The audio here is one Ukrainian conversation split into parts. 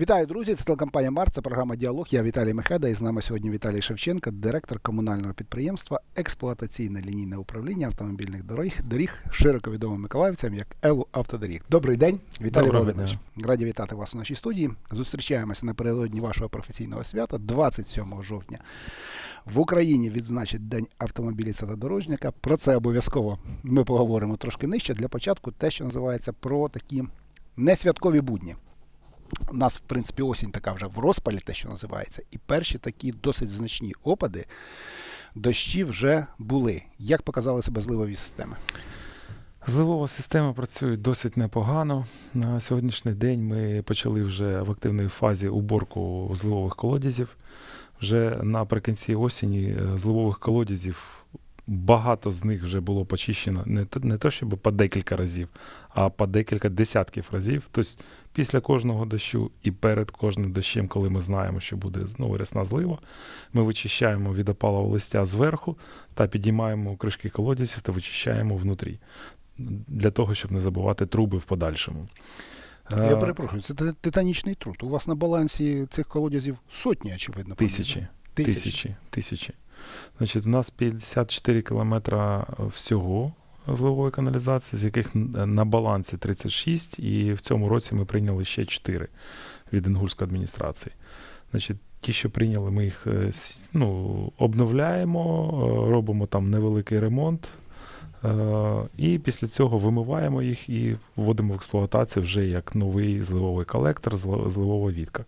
Вітаю, друзі! Це телекомпанія Март, це програма Діалог. Я Віталій Мехеда і з нами сьогодні Віталій Шевченко, директор комунального підприємства Експлуатаційне лінійне управління автомобільних доріг, доріг широко відомим миколаївцям як Елу Автодоріг. Добрий день, Віталій Доброго Володимирович. Раді вітати вас у нашій студії. Зустрічаємося напередодні вашого професійного свята 27 жовтня. В Україні відзначить День автомобіліста та дорожника. Про це обов'язково ми поговоримо трошки нижче. Для початку те, що називається про такі несвяткові будні. У нас, в принципі, осінь така вже в розпалі, те, що називається, і перші такі досить значні опади, дощі вже були. Як показали себе зливові системи? Зливова система працює досить непогано. На сьогоднішній день ми почали вже в активній фазі уборку зливових колодязів. Вже наприкінці осені е, зливових колодязів багато з них вже було почищено не то, не то щоб по декілька разів, а по декілька десятків разів. Тобто після кожного дощу і перед кожним дощем, коли ми знаємо, що буде знову рясна злива, ми вичищаємо від опалого листя зверху та підіймаємо кришки колодязів та вичищаємо внутрі. Для того, щоб не забувати труби в подальшому. Я Е, перепрошую, це титанічний труд. У вас на балансі цих колодязів сотні, очевидно. Тисячі. Тисячі. Тисячі. Значить, у нас 54 кілометра всього зливової каналізації, з яких на балансі 36, і в цьому році ми прийняли ще 4 від Інгульської адміністрації. Значить, ті, що прийняли, ми їх е, ну, обновляємо, е, робимо там невеликий ремонт. е, І після цього вимиваємо їх і вводимо в експлуатацію вже як новий зливовий колектор, зли- зливова відка.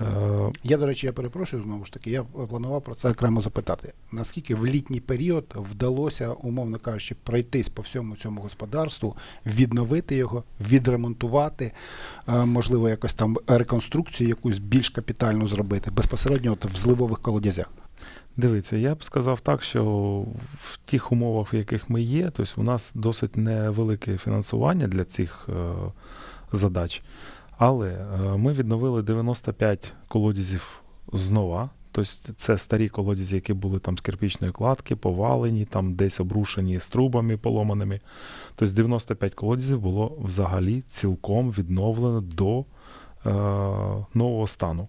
Е, Я, до речі, я перепрошую знову ж таки. Я планував про це окремо запитати. Наскільки в літній період вдалося, умовно кажучи, пройтись по всьому цьому господарству, відновити його, відремонтувати, е, можливо, якось там реконструкцію якусь більш капітальну зробити безпосередньо от в зливових колодязях. Дивіться, я б сказав так, що в тих умовах, в яких ми є, тобто у нас досить невелике фінансування для цих е, задач. Але е, ми відновили 95 колодязів знова. Тобто це старі колодязі, які були там з кирпічної кладки, повалені, там десь обрушені з трубами поломаними. Тобто 95 колодязів було взагалі цілком відновлено до е, нового стану.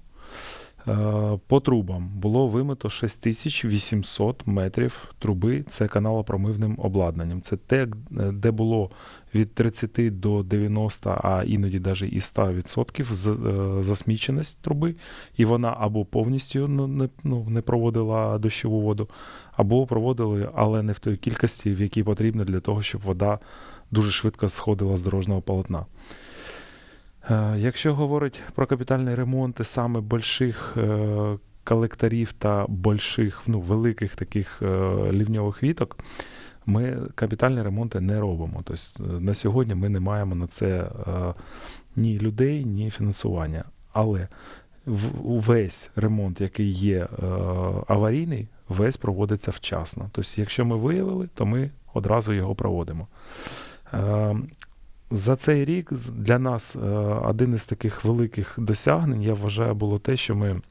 Е, По трубам було вимито 6800 метрів труби. Це каналопромивним обладнанням. Це те, де було від 30 до 90, а іноді навіть і 100% з- е, засміченість труби, і вона або повністю ну, не, ну, не проводила дощову воду, або проводили, але не в той кількості, в якій потрібно для того, щоб вода дуже швидко сходила з дорожнього полотна. Е, Якщо говорить про капітальні ремонти саме больших е, колекторів та больших, ну, великих таких лівньових віток, ми капітальні ремонти не робимо. Тобто е, на сьогодні ми не маємо на це е, ні людей, ні фінансування. Але в- увесь ремонт, який є е, аварійний, весь проводиться вчасно. Тобто, якщо ми виявили, то ми одразу його проводимо. За цей рік для нас один із таких великих досягнень, я вважаю, було те, що ми,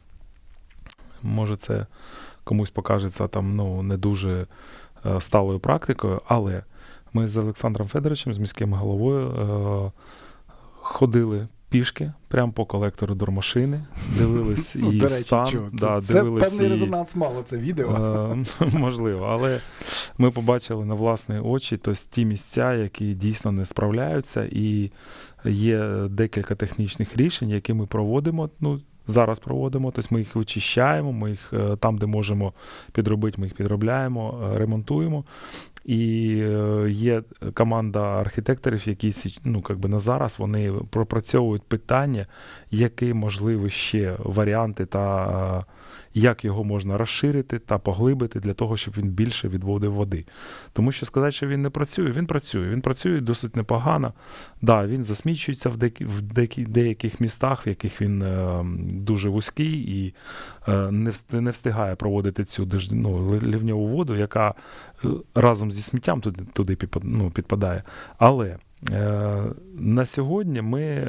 може, це комусь покажеться там ну, не дуже сталою практикою, але ми з Олександром Федоровичем, з міським головою, е, ходили пішки прямо по колектору дормашини, дивились Ну, її до речі, стан. чого? да, це дивились певний її- резонанс мало це відео. Е, Можливо, але ми побачили на власні очі тобто, ті місця, які дійсно не справляються, і є декілька технічних рішень, які ми проводимо. Ну, зараз проводимо. Тобто ми їх вичищаємо, ми їх е, там, де можемо підробити, ми їх підробляємо, е, ремонтуємо. І е, є команда архітекторів, які ну, как би на зараз вони пропрацьовують питання, які можливі ще варіанти та як його можна розширити та поглибити для того, щоб він більше відводив води. Тому що сказати, що він не працює, він працює. Він працює досить непогано. Да, він засмічується в, деяких містах, в яких він е, дуже вузький і е, не, вст- не встигає проводити цю ну, ливньову воду, яка е, разом зі сміттям туди, ну, підпадає. Але на сьогодні ми.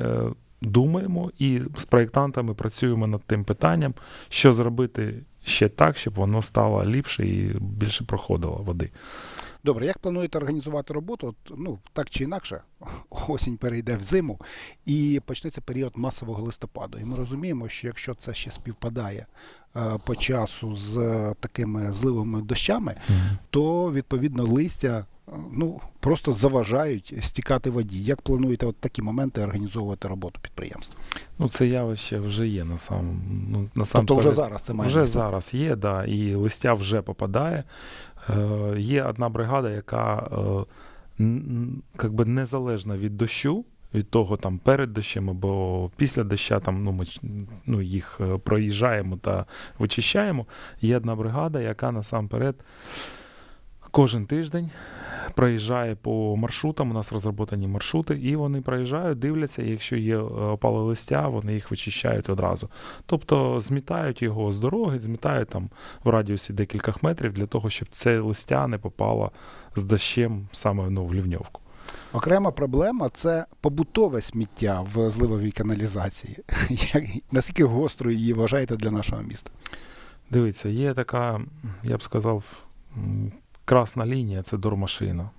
Думаємо і з проєктантами працюємо над тим питанням, що зробити ще так, щоб воно стало ліпше і більше проходило води. Добре, як плануєте організувати роботу? От, Ну, так чи інакше, осінь перейде в зиму і почнеться період масового листопаду. І ми розуміємо, що якщо це ще співпадає е, по часу з е, такими зливовими дощами, то відповідно листя е, ну, просто заважають стікати воді. Як плануєте от такі моменти організовувати роботу підприємства? Ну, це явище вже є на сам, ну, Тобто насамперед. вже зараз це має Вже місце? зараз є, да, і листя вже попадає. Е, є одна бригада, яка е, н- н- как би незалежна від дощу, від того там перед дощем або після доща, там, ну, ми ну, їх е, проїжджаємо та вичищаємо. Є одна бригада, яка насамперед кожен тиждень проїжджає по маршрутам. У нас розроблені маршрути, і вони проїжджають, дивляться, і якщо є е, опали листя, вони їх вичищають одразу. Тобто змітають його з дороги, змітають там в радіусі декількох метрів для того, щоб це листя не попало з дощем саме ну, в лівньовку. Окрема проблема це побутове сміття в зливовій каналізації. Наскільки гострою її вважаєте для нашого міста? Дивіться, є така, я б сказав, красна лінія це дормашина.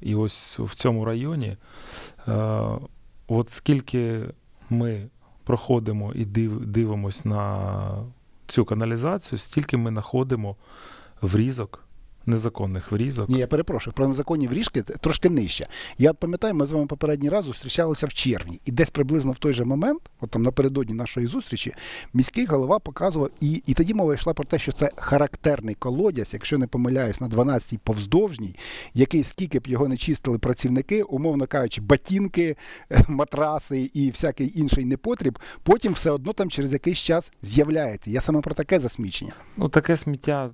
І ось в цьому районі, е, от скільки ми проходимо і див, дивимось на цю каналізацію, стільки ми знаходимо врізок, незаконних врізок. Ні, я перепрошую, про незаконні вріжки трошки нижче. Я пам'ятаю, ми з вами попередній раз зустрічалися в червні, і десь приблизно в той же момент, от там напередодні нашої зустрічі, міський голова показував, і, і тоді мова йшла про те, що це характерний колодязь, якщо не помиляюсь, на 12-й повздовжній, який скільки б його не чистили працівники, умовно кажучи, батінки, е, матраси і всякий інший непотріб, потім все одно там через якийсь час з'являється. Я саме про таке засмічення. Ну, таке сміття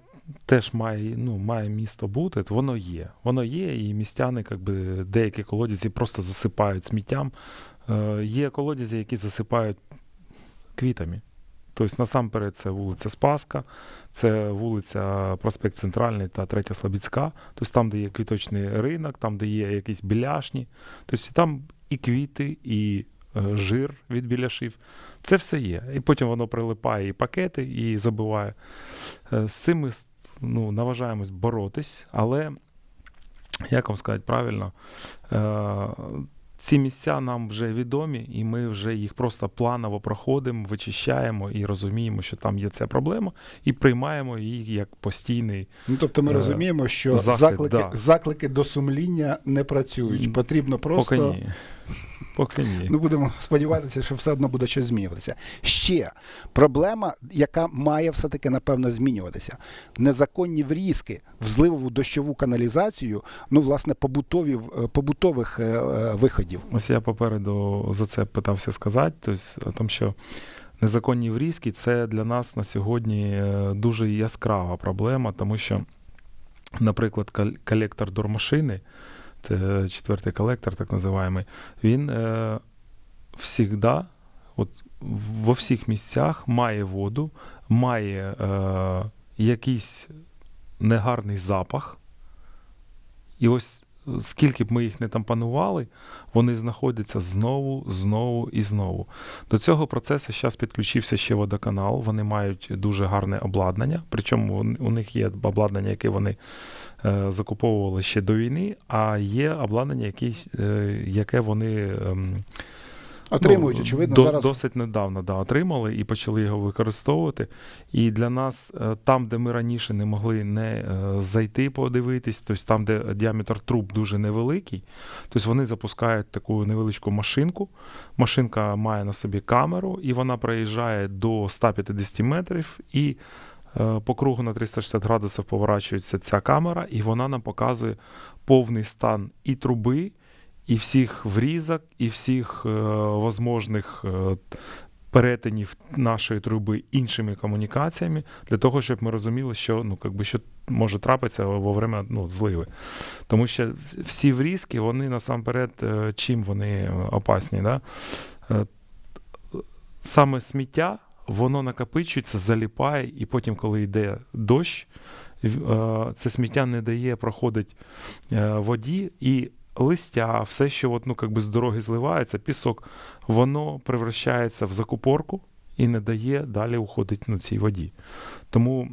теж має, ну, має місто бути, воно є. Воно є, і містяни, як би, деякі колодязі просто засипають сміттям. Е, є колодязі, які засипають квітами. Тобто, насамперед, це вулиця Спаска, це вулиця Проспект Центральний та Третя Слобідська. Тобто там, де є квіточний ринок, там, де є якісь біляшні. Тобто там і квіти, і е, жир від біляшів. Це все є. І потім воно прилипає і пакети, і забиває. Е, З цим ну, наважаємось боротись, але, як вам сказати правильно, е, ці місця нам вже відомі, і ми вже їх просто планово проходимо, вичищаємо і розуміємо, що там є ця проблема, і приймаємо її як постійний. Ну, тобто ми Е, розуміємо, що захід, заклики, да. заклики до сумління не працюють. Потрібно просто. Поки ні. Поки ні. Ну, будемо сподіватися, що все одно буде щось змінюватися. Ще проблема, яка має все-таки напевно змінюватися. Незаконні врізки в зливову дощову каналізацію, ну, власне, побутові, е, побутових е, е, виходів. Ось я попереду за це питався сказати, тобто, тому, що незаконні врізки це для нас на сьогодні е, дуже яскрава проблема, тому що, наприклад, кол- колектор дормашини, четвертий колектор, так називаємо, він е, всігда, от во всіх місцях має воду, має е, якийсь негарний запах. І ось скільки б ми їх не там панували, вони знаходяться знову, знову і знову. До цього процесу зараз підключився ще водоканал. Вони мають дуже гарне обладнання. Причому у них є обладнання, яке вони е, закуповували ще до війни, а є обладнання, е, яке вони. Отримують, ну, очевидно, до- зараз. Досить недавно да, отримали і почали його використовувати. І для нас, е, там, де ми раніше не могли не е, зайти подивитись, тобто там, де діаметр труб дуже невеликий, тобто вони запускають таку невеличку машинку. Машинка має на собі камеру, і вона проїжджає до 150 метрів. і е, по кругу на 360 градусів поворачується ця камера, і вона нам показує повний стан і труби, і всіх врізок, і всіх е, возможних е, перетинів нашої труби іншими комунікаціями, для того, щоб ми розуміли, що ну, как би, що може трапитися во время ну, зливи. Тому що всі врізки, вони насамперед, е, чим вони опасні. Да? Саме сміття, воно накопичується, заліпає, і потім, коли йде дощ, це сміття не дає проходити е, воді, і листя, все, що от, ну, как би з дороги зливається, пісок, воно превращається в закупорку, і не дає далі уходити ну, цій воді. Тому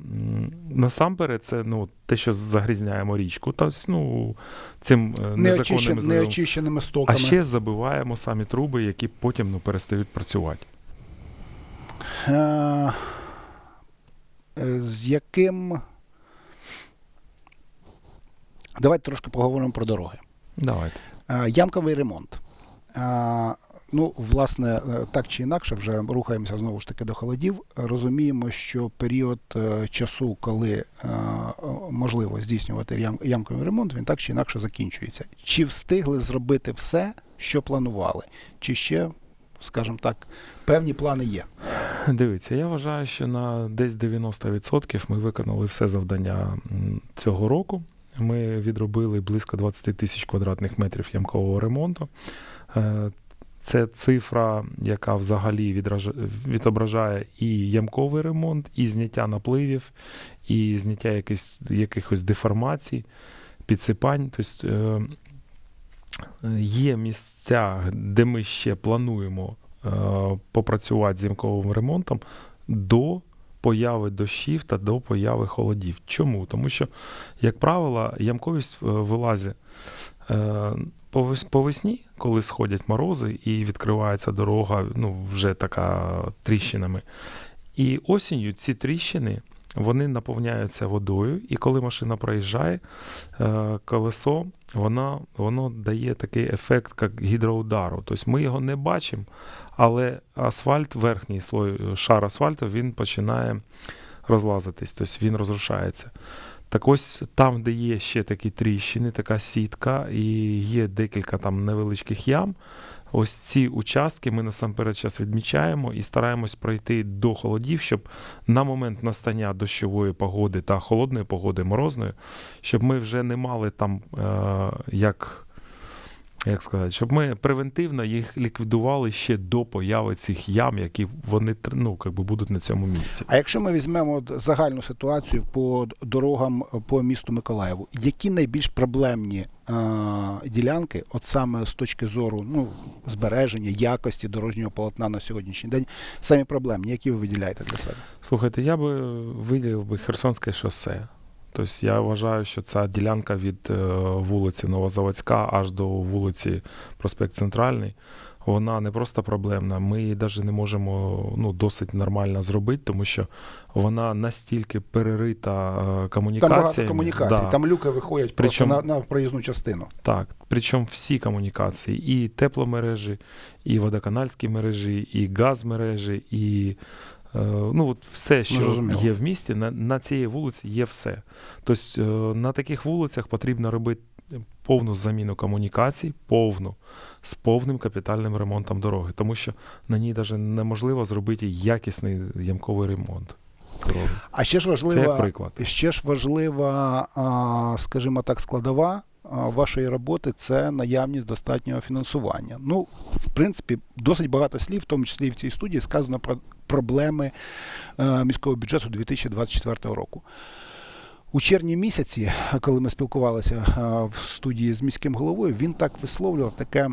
насамперед це ну, те, що загрізняємо річку, та, ну, цим е, незаконним зливом. неочищеними А ще забиваємо самі труби, які потім ну, перестають працювати. Е, е, з яким. Давайте трошки поговоримо про дороги. Давайте. Е, Ямковий ремонт. Е, Ну, власне, е, так чи інакше, вже рухаємося знову ж таки до холодів. Розуміємо, що період часу, коли можливо здійснювати ямковий ремонт, він так чи інакше закінчується. Чи встигли зробити все, що планували? Чи ще, скажімо так, певні плани є? Дивіться, я вважаю, що на десь 90% ми виконали все завдання цього року. Ми відробили близько 20 тисяч квадратних метрів ямкового ремонту. Е, Це цифра, яка взагалі відображає і ямковий ремонт, і зняття напливів, і зняття якихось, якихось деформацій, підсипань. Тобто е, є місця, де ми ще плануємо е, попрацювати з ямковим ремонтом до появи дощів та до появи холодів. Чому? Тому що, як правило, ямковість е, вилазить е, по весні, коли сходять морози і відкривається дорога, ну, вже така тріщинами. І осінню ці тріщини. Вони наповняються водою, і коли машина проїжджає, е, колесо, воно, воно дає такий ефект, як гідроудару. Тобто ми його не бачимо, але асфальт, верхній слой, е, шар асфальту, він починає розлазитись, тобто він розрушається. Так ось там, де є ще такі тріщини, така сітка, і є декілька там невеличких ям. Ось ці участки ми насамперед зараз відмічаємо і стараємось пройти до холодів, щоб на момент настання дощової погоди та холодної погоди, морозної, щоб ми вже не мали там е, як. Як сказати, щоб ми превентивно їх ліквідували ще до появи цих ям, які вони ну, би будуть на цьому місці. А якщо ми візьмемо загальну ситуацію по дорогам по місту Миколаєву, які найбільш проблемні е, ділянки, от саме з точки зору ну, збереження, якості дорожнього полотна на сьогоднішній день, самі проблемні, які ви виділяєте для себе? Слухайте, я би виділив би Херсонське шосе. Тобто я вважаю, що ця ділянка від е, вулиці Новозаводська аж до вулиці Проспект Центральний, вона не просто проблемна. Ми її навіть не можемо ну, досить нормально зробити, тому що вона настільки перерита е, Там багато комунікацій, Да. там люки виходять Причому- просто на, на проїзну частину. Так, причому всі комунікації, і тепломережі, і водоканальські мережі, і газмережі, і ну, от все, що зрозуміло. є в місті, на, на цій вулиці є все. Тобто е, на таких вулицях потрібно робити повну заміну комунікацій, повну, з повним капітальним ремонтом дороги, тому що на ній навіть неможливо зробити якісний ямковий ремонт. Дороги. А ще ж важлива, ще ж важлива, скажімо так, складова вашої роботи це наявність достатнього фінансування. Ну, в принципі, досить багато слів, в тому числі і в цій студії, сказано про проблеми е, міського бюджету 2024 року. У червні місяці, коли ми спілкувалися е, в студії з міським головою, він так висловлював таке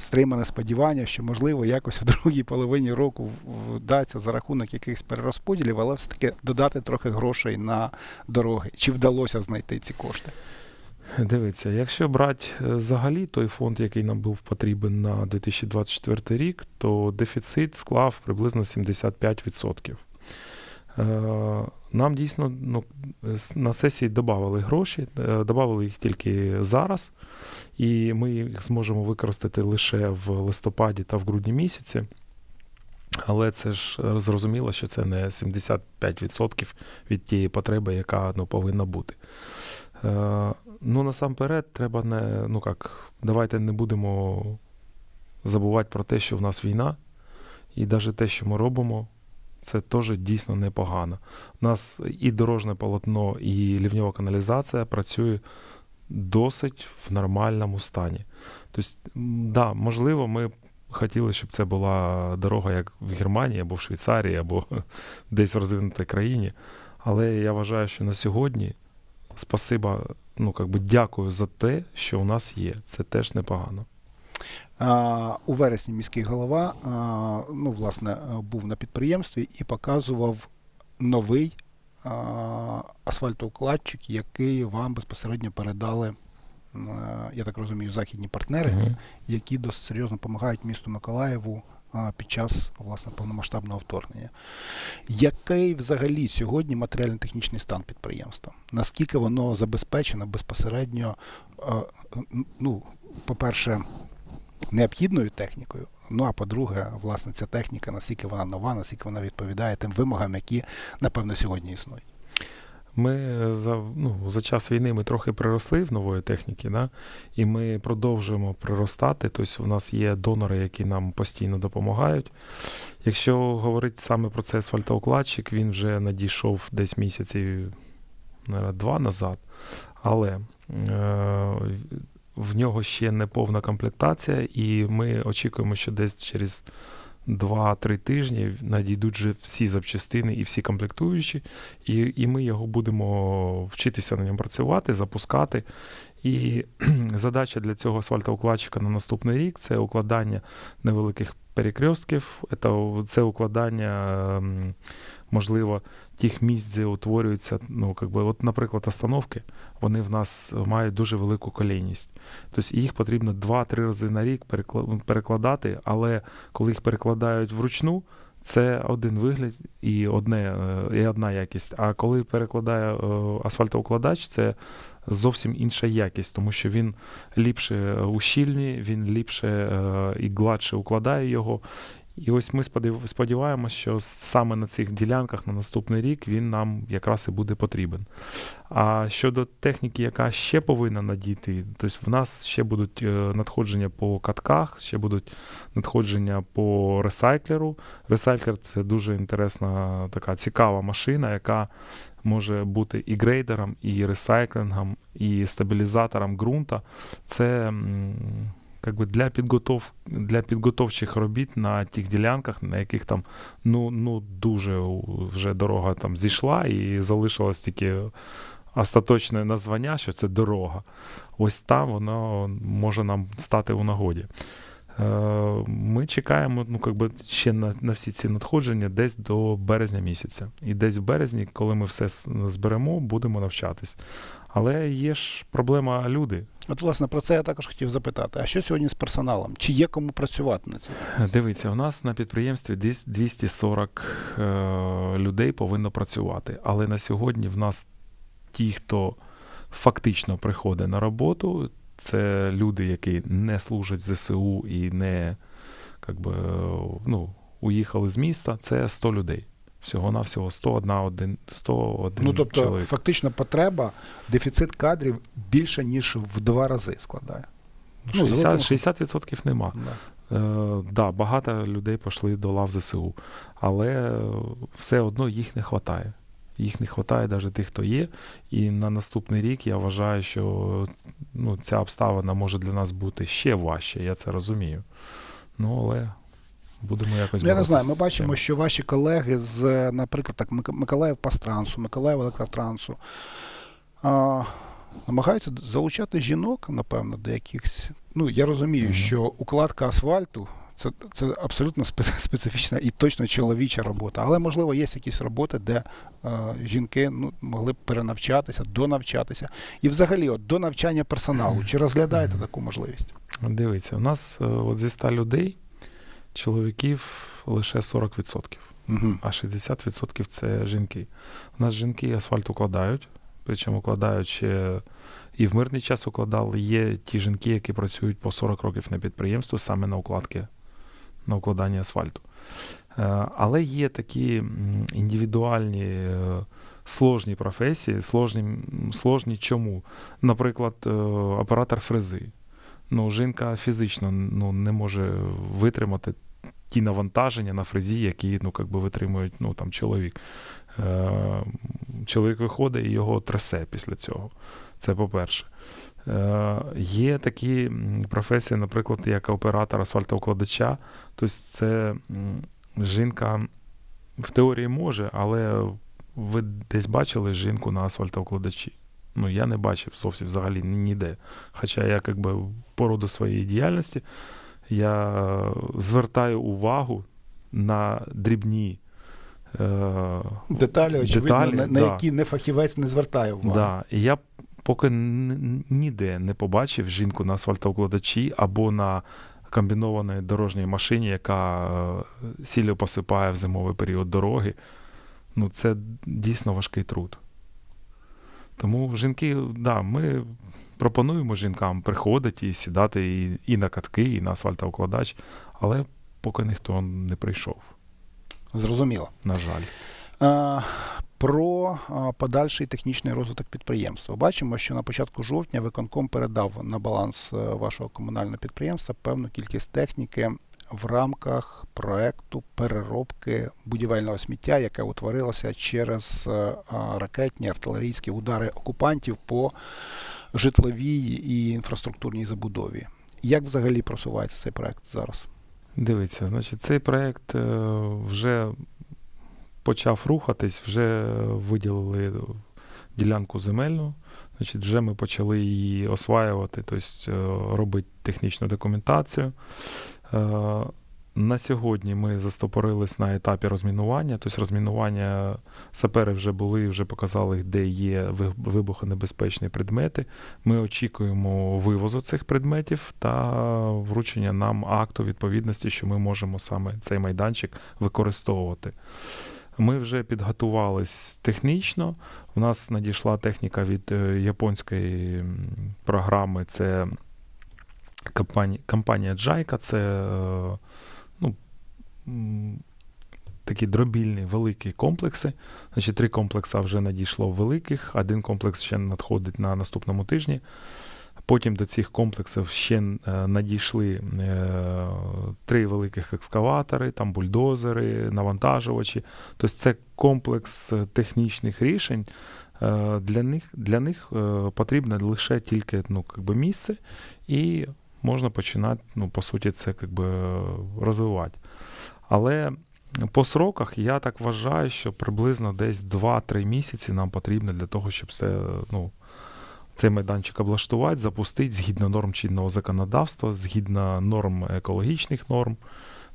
стримане сподівання, що можливо якось у другій половині року вдасться за рахунок якихось перерозподілів, але все-таки додати трохи грошей на дороги. Чи вдалося знайти ці кошти? Дивіться, якщо брати е, взагалі той фонд, який нам був потрібен на 2024 рік, то дефіцит склав приблизно 75%. Е, Нам дійсно ну, на сесії додавали гроші, е, додавали їх тільки зараз, і ми їх зможемо використати лише в листопаді та в грудні місяці. Але це ж зрозуміло, що це не 75% від тієї потреби, яка ну, повинна бути. Ну, насамперед, треба не. Ну як, давайте не будемо забувати про те, що в нас війна, і навіть те, що ми робимо, це теж дійсно непогано. У нас і дорожне полотно, і лівньова каналізація працює досить в нормальному стані. Тобто, да, можливо, ми хотіли, щоб це була дорога, як в Германії або в Швейцарії, або десь в розвинутій країні. Але я вважаю, що на сьогодні спасиба, ну, как би дякую за те, що у нас є. Це теж непогано. У вересні міський голова ну, власне, був на підприємстві і показував новий асфальтоукладчик, який вам безпосередньо передали, я так розумію, західні партнери, Мгм. які досить серйозно допомагають місту Миколаєву під час власне повномасштабного вторгнення. Який взагалі сьогодні матеріально-технічний стан підприємства? Наскільки воно забезпечено безпосередньо, ну, по-перше, необхідною технікою? Ну а по-друге, власне, ця техніка, наскільки вона нова, наскільки вона відповідає тим вимогам, які, напевно, сьогодні існують. Ми е, за, ну, за час війни ми трохи приросли в нової техніки, да? і ми продовжуємо приростати. Тобто, у нас є донори, які нам постійно допомагають. Якщо говорити саме про цей асфальтоукладчик, він вже надійшов десь місяців наверное, два назад, але е, в нього ще не повна комплектація, і ми очікуємо, що десь через 2-3 тижні надійдуть вже всі запчастини і всі комплектуючі, і, і ми його будемо вчитися на ньому працювати, запускати. І задача для цього асфальтоукладчика на наступний рік це укладання невеликих перекрестків, це, укладання, ем, можливо, тих місць, де утворюються, ну, как би, от, наприклад, остановки, вони в нас мають дуже велику колійність. Тобто їх потрібно 2-3 рази на рік перекладати, але коли їх перекладають вручну, це один вигляд і, одне, е, і одна якість. А коли перекладає е, асфальтоукладач, це зовсім інша якість, тому що він ліпше ущільнює, він ліпше е, і гладше укладає його. І ось ми сподіваємося, що саме на цих ділянках на наступний рік він нам якраз і буде потрібен. А щодо техніки, яка ще повинна надійти, тобто в нас ще будуть е, надходження по катках, ще будуть надходження по ресайклеру. Ресайклер це дуже інтересна така цікава машина, яка може бути і грейдером, і ресайклингом, і стабілізатором ґрунта. Це как би для, підготов, для підготовчих робіт на тих ділянках, на яких там ну, ну дуже вже дорога там зійшла і залишилось тільки остаточне названня, що це дорога. Ось там воно може нам стати у нагоді. Е, Ми чекаємо ну, как би, ще на, на всі ці надходження десь до березня місяця. І десь в березні, коли ми все зберемо, будемо навчатись. Але є ж проблема люди. От, власне, про це я також хотів запитати. А що сьогодні з персоналом? Чи є кому працювати на цій? Дивіться, у нас на підприємстві десь 240 е, людей повинно працювати. Але на сьогодні в нас ті, хто фактично приходить на роботу, це люди, які не служать ЗСУ і не как би, ну, уїхали з міста, це 100 людей. Всього-навсього 101 один, 101 Ну, тобто, чоловік. фактично, потреба, дефіцит кадрів більше, ніж в два рази складає. ну, 60, золотим- 60% нема. Да. Е, да, багато людей пішли до лав ЗСУ, але все одно їх не вистачає. Їх не вистачає навіть тих, хто є. І на наступний рік я вважаю, що ну, ця обставина може для нас бути ще важче, я це розумію. Ну, але будемо якось Ну, Я не знаю, ми бачимо, що ваші колеги з, наприклад, так, Миколаїв Пастрансу, Миколаїв Електротрансу а, намагаються залучати жінок, напевно, до якихось. Ну, я розумію, Мгм. що укладка асфальту. Це, це абсолютно спе- специфічна і точно чоловіча робота. Але, можливо, є якісь роботи, де е, жінки ну, могли б перенавчатися, донавчатися. І взагалі, от, до навчання персоналу. Чи розглядаєте таку можливість? Дивіться, у нас е, от зі 100 людей чоловіків лише 40%. Угу. а 60% це жінки. У нас жінки асфальт укладають, причому укладають ще і в мирний час укладали. Є ті жінки, які працюють по 40 років на підприємстві саме на укладки, на укладанні асфальту. Е, Але є такі індивідуальні е, сложні професії, сложні, сложні чому? Наприклад, е, оператор фрези. Ну, жінка фізично ну, не може витримати ті навантаження на фрезі, які ну, би витримують ну, там, чоловік. Чоловік виходить і його трясе після цього. Це по-перше. Е, є такі професії, наприклад, як оператор асфальтоукладача. Тобто це жінка в теорії може, але ви десь бачили жінку на асфальтоукладачі. Ну, я не бачив зовсім взагалі ніде. Хоча я якби по роду своєї діяльності я звертаю увагу на дрібні. Е, Деталі, очевидно, Деталі, на, на да. які не фахівець не звертає уваги. Да. І я поки ніде не побачив жінку на асфальтоукладачі або на комбінованій дорожній машині, яка е, сіллю посипає в зимовий період дороги. Ну, це дійсно важкий труд. Тому жінки, да, ми пропонуємо жінкам приходити і сідати і, і на катки, і на асфальтоукладач, але поки ніхто не прийшов, Зрозуміло. на жаль. А, Про подальший технічний розвиток підприємства. Бачимо, що на початку жовтня виконком передав на баланс е, вашого комунального підприємства певну кількість техніки в рамках проекту переробки будівельного сміття, яке утворилося через е, ракетні артилерійські удари окупантів по житловій і інфраструктурній забудові. Як взагалі просувається цей проект зараз? Дивіться, значить, цей проєкт е, вже почав рухатись, вже виділили ділянку земельну. Значить, вже ми почали її осваювати, тобто е, робити технічну документацію. Е, На сьогодні ми застопорились на етапі розмінування. Тобто розмінування сапери вже були, вже показали, де є вибухонебезпечні предмети. Ми очікуємо вивозу цих предметів та вручення нам акту відповідності, що ми можемо саме цей майданчик використовувати. Ми вже підготувались технічно. У нас надійшла техніка від е, японської програми. Це компанія, Джайка. Це е, ну, такі дробільні великі комплекси. Значить, три комплекси вже надійшло великих, один комплекс ще надходить на наступному тижні. Потім до цих комплексів ще е, надійшли е, три великих екскаватори, там бульдозери, навантажувачі. Тобто це комплекс е, технічних рішень. Для них, для них потрібно лише тільки ну, как би місце, і можна починати, ну, по суті, це как би, е, розвивати. Але по сроках я так вважаю, що приблизно десь 2-3 місяці нам потрібно для того, щоб це, ну, цей майданчик облаштувати, запустити згідно норм чинного законодавства, згідно норм екологічних норм.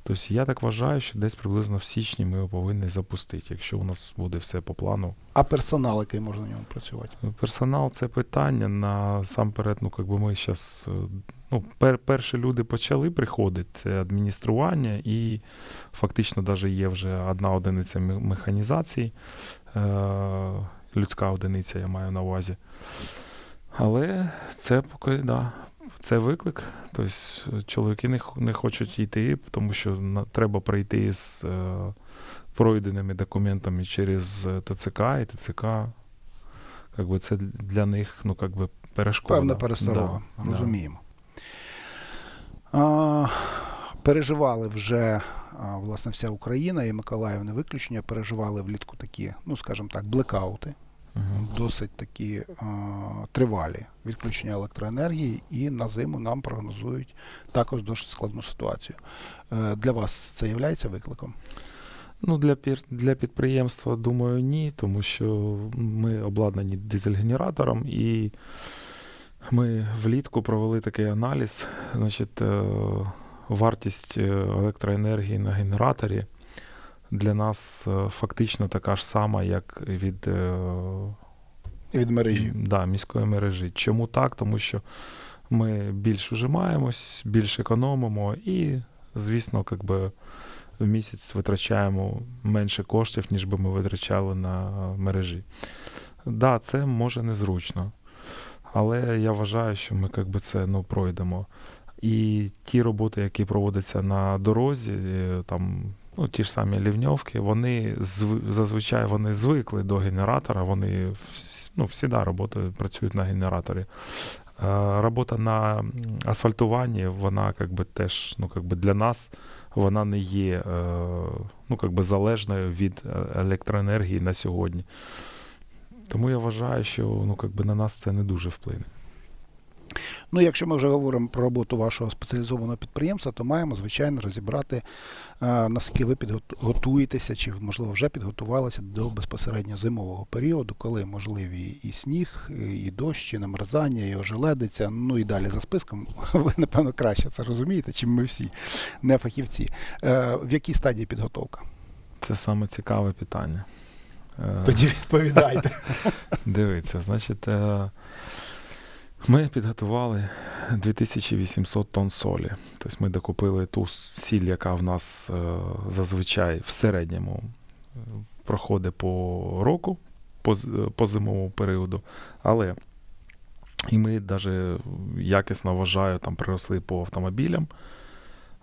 Тобто я так вважаю, що десь приблизно в січні ми його повинні запустити, якщо у нас буде все по плану. А персонал, який може на ньому працювати? Персонал це питання. Насамперед, ну, якби ми зараз. Ну, пер, перші люди почали приходити, це адміністрування, і фактично навіть є вже одна одиниця механізації, е, людська одиниця, я маю на увазі. Але це поки, да, це виклик. Тобто чоловіки не, не хочуть йти, тому що на, треба пройти з е, пройденими документами через е, ТЦК, і ТЦК как би, це для них ну, как би, перешкода. Певна пересторога, Да, да. розуміємо. А, переживали вже а, власне вся Україна і Миколаїв не виключення, переживали влітку такі, ну скажімо так, блекаути. Досить такі а, тривалі відключення електроенергії, і на зиму нам прогнозують також досить складну ситуацію. Е, Для вас це є викликом? Ну, для, для підприємства, думаю, ні, тому що ми обладнані дизель-генератором, і ми влітку провели такий аналіз. Значить, е, вартість е, електроенергії на генераторі для нас е, фактично така ж сама, як від е, Від мережі. Да, міської мережі. Чому так? Тому що ми більш ужимаємось, більш економимо і, звісно, как би, в місяць витрачаємо менше коштів, ніж би ми витрачали на мережі. Да, це може незручно. Але я вважаю, що ми как би, це ну, пройдемо. І ті роботи, які проводяться на дорозі, е, там, ну, ті ж самі лівньовки, вони зв- зазвичай вони звикли до генератора, вони ну, всіда роботи працюють на генераторі. Е, Робота на асфальтуванні, вона как би, теж ну, как би, для нас вона не є е, ну, как би, залежною від е, електроенергії на сьогодні. Тому я вважаю, що ну, как би, на нас це не дуже вплине. Ну, якщо ми вже говоримо про роботу вашого спеціалізованого підприємства, то маємо, звичайно, розібрати, е, наскільки ви підготу- готуєтеся, чи, можливо, вже підготувалися до безпосередньо зимового періоду, коли можливі і сніг, і дощ, і намерзання, і ожеледиця, ну і далі за списком. Ви, напевно, краще це розумієте, чим ми всі, не фахівці. Е, В якій стадії підготовка? Це саме цікаве питання. Е, Тоді відповідайте. Дивіться, значить, ми підготували 2800 тонн солі. Тобто ми докупили ту сіль, яка в нас е, зазвичай в середньому е, проходить по року, по, е, по зимовому періоду. Але і ми навіть якісно вважаю, там приросли по автомобілям.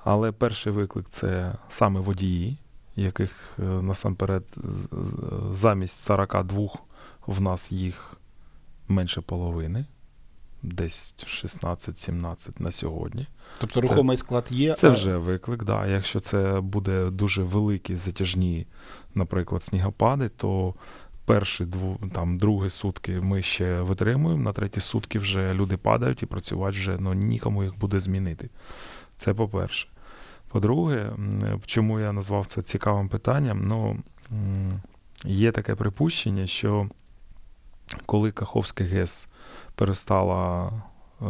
Але перший виклик це саме водії, яких насамперед замість 42 в нас їх менше половини, десь 16-17 на сьогодні. Тобто Це- рухомий склад є. Це а- вже виклик. Да. Якщо це буде дуже великі затяжні, наприклад, снігопади, то перші там, другі сутки ми ще витримуємо, на треті сутки вже люди падають і працювати вже ну, нікому їх буде змінити. Це по-перше. По-друге, чому я назвав це цікавим питанням? Ну, є таке припущення, що коли Каховський ГЕС перестала е,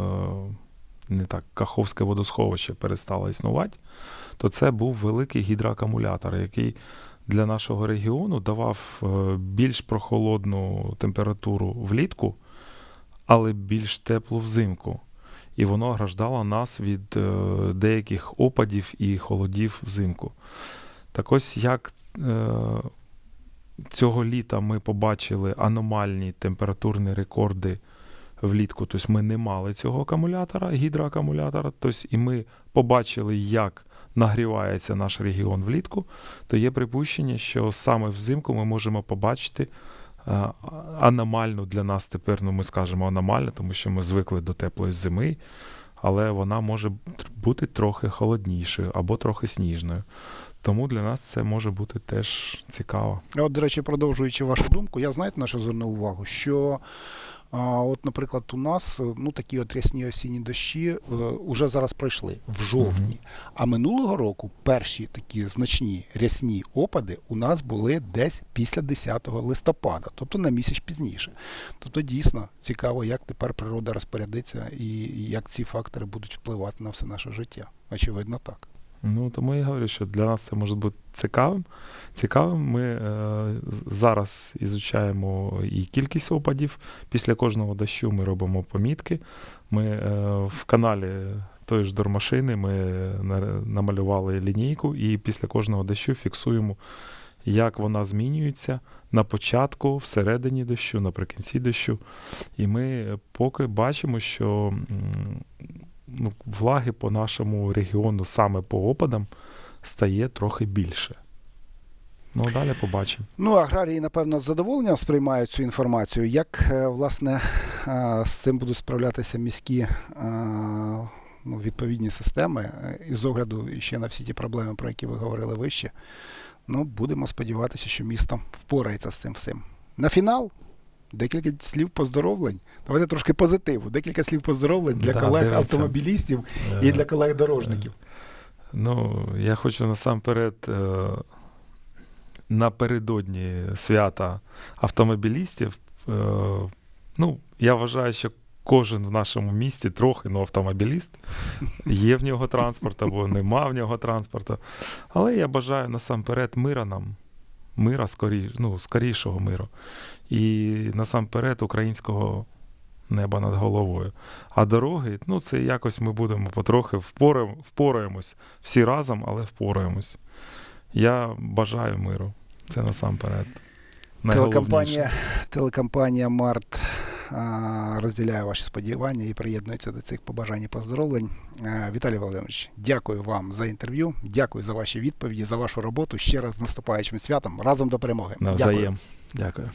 не так, Каховське водосховище перестало існувати, то це був великий гідроакумулятор, який для нашого регіону давав е, більш прохолодну температуру влітку, але більш теплу взимку. І воно ограждало нас від е, деяких опадів і холодів взимку. Так ось як цього літа ми побачили аномальні температурні рекорди влітку. Тобто ми не мали цього акумулятора, гідроакумулятора. Тобто, і ми побачили, як нагрівається наш регіон влітку, то є припущення, що саме взимку ми можемо побачити е, аномальну для нас тепер, ну ми скажемо аномальну, тому що ми звикли до теплої зими, але вона може бути трохи холоднішою або трохи сніжною. Тому для нас це може бути теж цікаво. От, до речі, продовжуючи вашу думку, я знаєте на що звернув увагу? Що, а, от, наприклад, у нас е, ну, такі от рясні осінні дощі е, уже зараз пройшли в жовтні. Мгм. А минулого року перші такі значні рясні опади у нас були десь після 10 листопада, тобто на місяць пізніше. Тобто дійсно цікаво, як тепер природа розпорядиться і як ці фактори будуть впливати на все наше життя. Очевидно, так. Ну, тому я говорю, що для нас це може бути цікавим. Цікавим. Ми е, зараз ізучаємо і кількість опадів. Після кожного дощу ми робимо помітки. Ми е, в каналі тої ж дормашини ми намалювали лінійку, і після кожного дощу фіксуємо, як вона змінюється на початку, всередині дощу, наприкінці дощу. І ми поки бачимо, що ну, влаги по нашому регіону саме по опадам стає трохи більше. Ну, далі побачимо. Ну, аграрії, напевно, з задоволенням сприймають цю інформацію. Як, е, власне, е, з цим будуть справлятися міські е, ну, відповідні системи, і з огляду ще на всі ті проблеми, про які ви говорили вище. Ну, будемо сподіватися, що місто впорається з цим всім. На фінал декілька слів поздоровлень. Давайте трошки позитиву. Декілька слів поздоровлень для Да, колег автомобілістів і Е, для колег дорожників. Ну, я хочу насамперед е, напередодні свята автомобілістів. Е, ну, я вважаю, що кожен в нашому місті трохи ну, автомобіліст. Є в нього транспорт або нема в нього транспорту. Але я бажаю насамперед мира нам. Мира скоріш, ну, скорішого миру. І насамперед українського неба над головою. А дороги, ну це якось ми будемо потрохи впораємо, впораємось всі разом, але впораємось. Я бажаю миру. Це насамперед. Телекомпанія, телекомпанія Март а, розділяє ваші сподівання і приєднується до цих побажань і поздоровлень. Віталій Володимирович, дякую вам за інтерв'ю. Дякую за ваші відповіді, за вашу роботу. Ще раз з наступаючим святом. Разом до перемоги. Дякую. Дякую.